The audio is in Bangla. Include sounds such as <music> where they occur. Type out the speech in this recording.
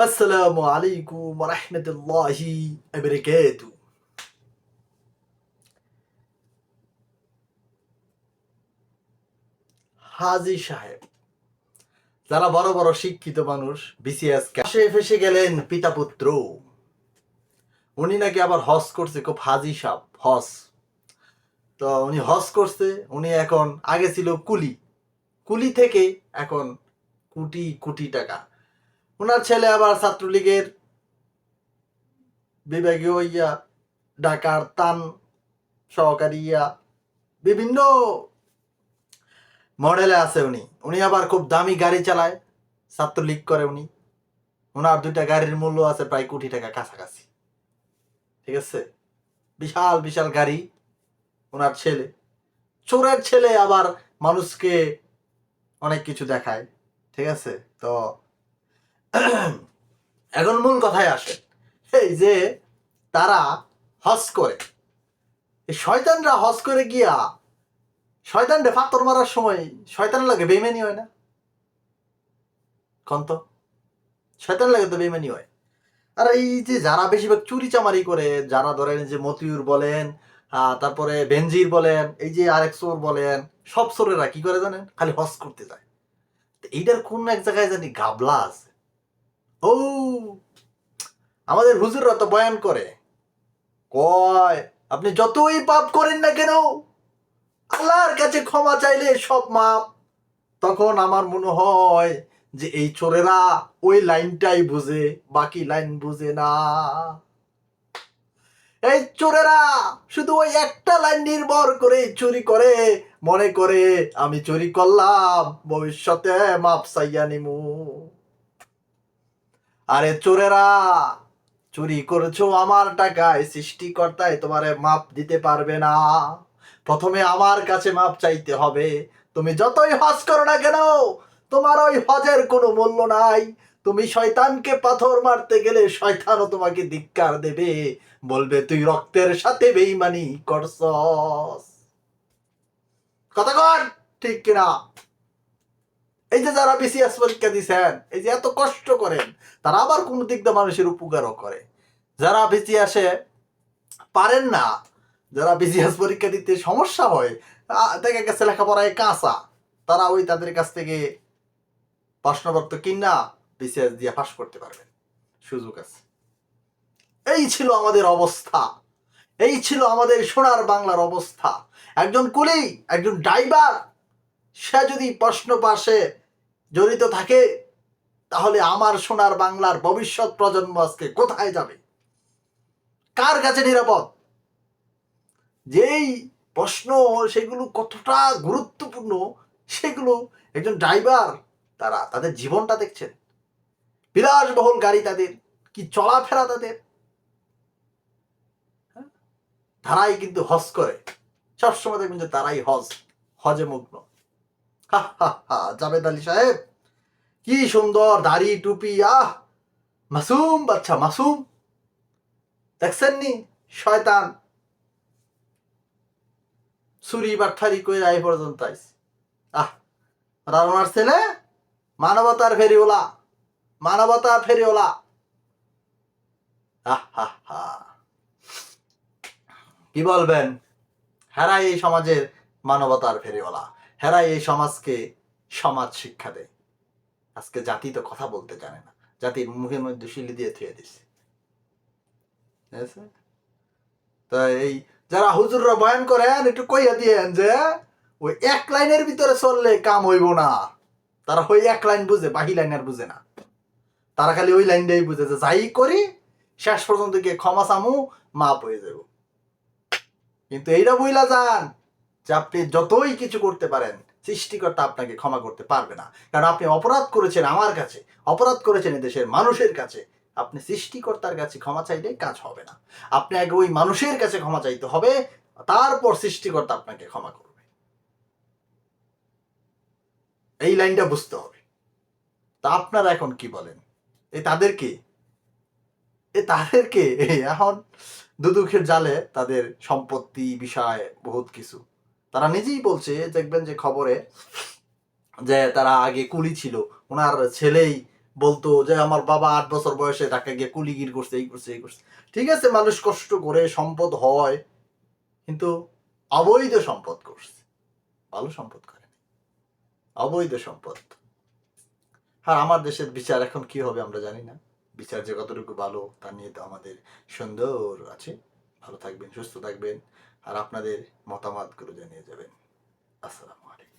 السلام عليكم ورحمة الله وبركاته হাজি সাহেব, যারা বড় বড় শিক্ষিত মানুষ বিসিএস কাশে ফেসে গেলেন পিতা পুত্র উনি নাকি আবার হস করছে, খুব হাজি সাহেব হস তো উনি হস করছে, উনি এখন আগে ছিল কুলি। কুলি থেকে এখন কুটি কুটি টাকা। ওনার ছেলে আবার ছাত্রলীগের বিভাগীয় ইয়া ঢাকার তান সহকারী ইয়া, বিভিন্ন মডেলে আছে উনি। উনি আবার খুব দামি গাড়ি চালায়, ছাত্রলীগ করে উনি। ওনার দুইটা গাড়ির মূল্য আছে প্রায় কোটি টাকা কাছাকাছি। ঠিক আছে? বিশাল বিশাল গাড়ি ওনার ছেলে। চোরের ছেলে আবার মানুষকে অনেক কিছু দেখায়। ঠিক আছে? তো <clears throat> এখন মূল কথায় আসে এই যে তারা হজ করে। শয়তানরা হজ করে গিয়া শয়তানরে ফাতর মারার সময় শয়তান লাগে বেইমানি হয় না? কন্ত শয়তান লাগে তো বেইমানি হয়। আর এই যে যারা বেশিরভাগ চুরি চামারি করে, যারা ধরেন যে মতিউর বলেন তারপরে বেনজির বলেন, এই যে আরেক চোর বলেন, সব চোরেরা কি করে জানেন? খালি হজ করতে যায়। এইটার কোন এক জায়গায় জানি গাবলা আছে। ও, আমাদের হুজুররা তো বয়ান করে। কয়, আপনি যতই পাপ করেন না কেন, আল্লাহর কাছে ক্ষমা চাইলে সব মাপ। তখন আমার মনে হয় যে এই চোরেরা ওই লাইনটাই বুঝে, বাকি লাইন বুঝে না। এই চোরেরা শুধু ওই একটা লাইন নির্ভর করে চুরি করে, মনে করে, আমি চুরি করলাম, ভবিষ্যতে মাপ চাইয়া নিমু। আরে চোরেরা, চুরি করেছ আমার টাকায়, সৃষ্টিকর্তায় তোমারে মাপ দিতে পারবে না। প্রথমে আমার কাছে মাপ চাইতে হবে। তুমি যতই হজ করো না কেন, তোমার ওই হজের কোনো মূল্য নাই। তুমি শয়তানকে পাথর মারতে গেলে শয়তানও তোমাকে ধিক্কার দেবে। বলবে, তুই রক্তের সাথে বেইমানি করছস। কথা কর ঠিক কিনা? এই যে যারা বিসিএস পরীক্ষা দিছেন, এই যে এত কষ্ট করেন, তারা আবার কোন দিক দিয়ে মানুষের উপকারও করে। যারা বিসিএসে পারেন না, যারা বিসিএস পরীক্ষা দিতে সমস্যা হয় দেখা গেছে লেখাপড়ায় কাঁচা, তারা ওই তাদের কাছ থেকে প্রশ্নপত্র কিনা বিসিএস দিয়ে পাশ করতে পারবেন। সুযোগ আছে। এই ছিল আমাদের অবস্থা। এই ছিল আমাদের সোনার বাংলার অবস্থা। একজন কুলি, একজন ড্রাইভার, সে যদি প্রশ্ন পাশে জড়িত থাকে, তাহলে আমার সোনার বাংলার ভবিষ্যৎ প্রজন্ম আজকে কোথায় যাবে? কার কাছে নিরাপদ? যেই প্রশ্ন, সেগুলো কতটা গুরুত্বপূর্ণ, সেগুলো একজন ড্রাইভার তারা তাদের জীবনটা দেখছেন। বিলাসবহুল গাড়ি তাদের, কি চলাফেরা তাদের? তারাই কিন্তু হজ করে। সবসময় দেখবেন যে তারাই হজ, হজে মগ্ন। জাবেদ আলী সাহেব, কি সুন্দর দাড়ি, টুপি, আহ, মাসুম, বাচ্চা মাসুম। দেখছেন নি শয়তান। চুরি বাটখারি কই আই পর্যন্ত আইস আহ আর ওনার ছেলে? মানবতার ফেরিওলা। মানবতার ফেরিওলা। আহ, হা হা। কি বলবেন? হেরাই এই সমাজের মানবতার ফেরিওয়ালা হেরাই এই সমাজকে সমাজ শিক্ষা দেয়। আজকে জাতি তো কথা বলতে জানে না। জাতির মুখের মধ্যে শিলি দিয়ে থুয়ে বুঝেছে? তো এই যারা হুজুররা বয়ান করেন, একটু কইয়া দিয়েন যে, ওই এক লাইনের ভিতরে চললে কাম হইব না। তারা ওই এক লাইন বুঝে বাহি লাইন আর বুঝে না। তারা খালি ওই লাইনটাই বুঝে যে, যাই করি, শেষ পর্যন্ত গিয়ে ক্ষমা চামু, মাপ হয়ে যাব। কিন্তু এইটা বইলা যান যে আপনি যতই কিছু করতে পারেন, সৃষ্টিকর্তা আপনাকে ক্ষমা করতে পারবে না। কারণ আপনি অপরাধ করেছেন আমার কাছে, অপরাধ করেছেন দেশের মানুষের কাছে। আপনি সৃষ্টিকর্তার কাছে ক্ষমা চাইলে কাজ হবে না। আপনি আগে ওই মানুষের কাছে ক্ষমা চাইতে হবে, তারপর সৃষ্টিকর্তা আপনাকে ক্ষমা করবে। এই লাইনটা বুঝতে হবে। তা আপনারা এখন কি বলেন? এই তাদেরকে? এ তাদেরকে? এখন দুদুখের জালে তাদের সম্পত্তি বিষয় বহুত কিছু। তারা নিজেই বলছে, দেখবেন যে খবরে, যে তারা আগে কুলি ছিল। ওনার ছেলেই বলতো যে, আমার বাবা আট বছর বয়সে তাকে গিয়ে কুলিগির করছে, এই করছে এই করছে। ঠিক আছে, মানুষ কষ্ট করে সম্পদ হয়, কিন্তু অবৈধ সম্পদ করছে। ভালো সম্পদ করে অবৈধ সম্পদ। আর আমার দেশের বিচার এখন কি হবে আমরা জানি না। বিচার যে কতটুকু ভালো, তা নিয়ে তো আমাদের সুন্দর আছে। ভালো থাকবেন, সুস্থ থাকবেন। আর আপনাদের মতামতগুলো জানিয়ে যাবেন। আসসালামু আলাইকুম।